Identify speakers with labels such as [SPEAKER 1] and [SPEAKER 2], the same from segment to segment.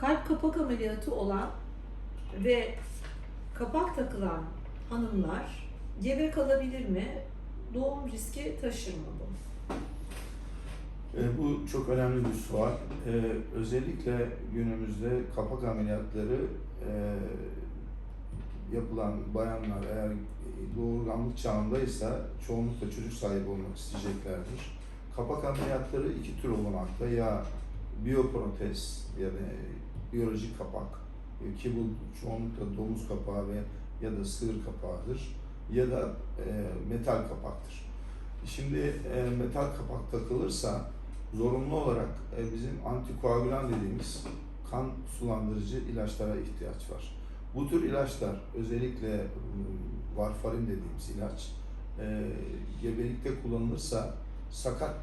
[SPEAKER 1] kalp kapak ameliyatı olan ve kapak takılan hanımlar gebe kalabilir mi? Doğum riski taşır mı bu?
[SPEAKER 2] E, bu çok önemli bir sual. E, özellikle günümüzde kapak ameliyatları e, yapılan bayanlar eğer doğurganlık çağındaysa çoğunlukla çocuk sahibi olmak isteyeceklerdir. Kapak ameliyatları iki tür olmakta. Ya biyoprotez ya da biyolojik kapak e, ki bu çoğunlukla domuz kapağı ve ya da sığır kapağıdır ya da e, metal kapaktır. Şimdi e, metal kapak takılırsa zorunlu olarak e, bizim antikoagülan dediğimiz kan sulandırıcı ilaçlara ihtiyaç var. Bu tür ilaçlar özellikle e, varfarin dediğimiz ilaç e, gebelikte kullanılırsa sakat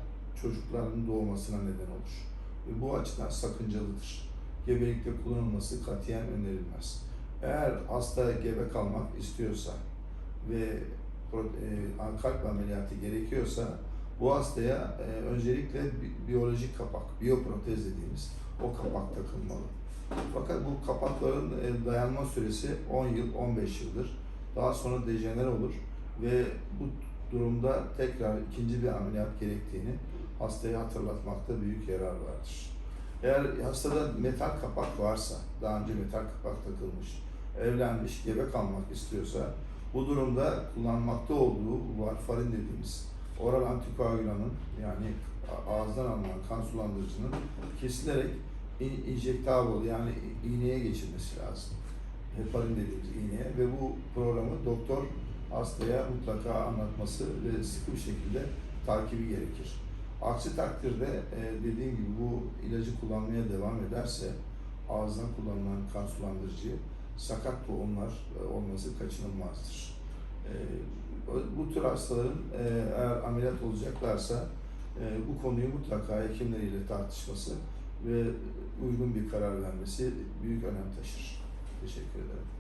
[SPEAKER 2] çocukların doğmasına neden olur. Ve bu açıdan sakıncalıdır. Gebelikte kullanılması katiyen önerilmez. Eğer hasta gebe kalmak istiyorsa ve e, kalp ameliyatı gerekiyorsa bu hastaya e, öncelikle bi- biyolojik kapak, biyoprotez dediğimiz o kapak takılmalı. Fakat bu kapakların e, dayanma süresi 10 yıl, 15 yıldır. Daha sonra dejener olur ve bu durumda tekrar ikinci bir ameliyat gerektiğini hastaya hatırlatmakta büyük yarar vardır. Eğer hastada metal kapak varsa, daha önce metal kapak takılmış, evlenmiş, gebe kalmak istiyorsa bu durumda kullanmakta olduğu varfarin dediğimiz oral antikoagülanın yani ağızdan alınan kan sulandırıcının kesilerek in- injectable yani iğneye geçirmesi lazım. Heparin dediğimiz iğneye ve bu programı doktor hastaya mutlaka anlatması ve sıkı bir şekilde takibi gerekir. Aksi takdirde e, dediğim gibi bu ilacı kullanmaya devam ederse ağızdan kullanılan kan sulandırıcı sakat doğumlar e, olması kaçınılmazdır. E, bu tür hastaların e, eğer ameliyat olacaklarsa e, bu konuyu mutlaka hekimleriyle tartışması ve uygun bir karar vermesi büyük önem taşır. Teşekkür ederim.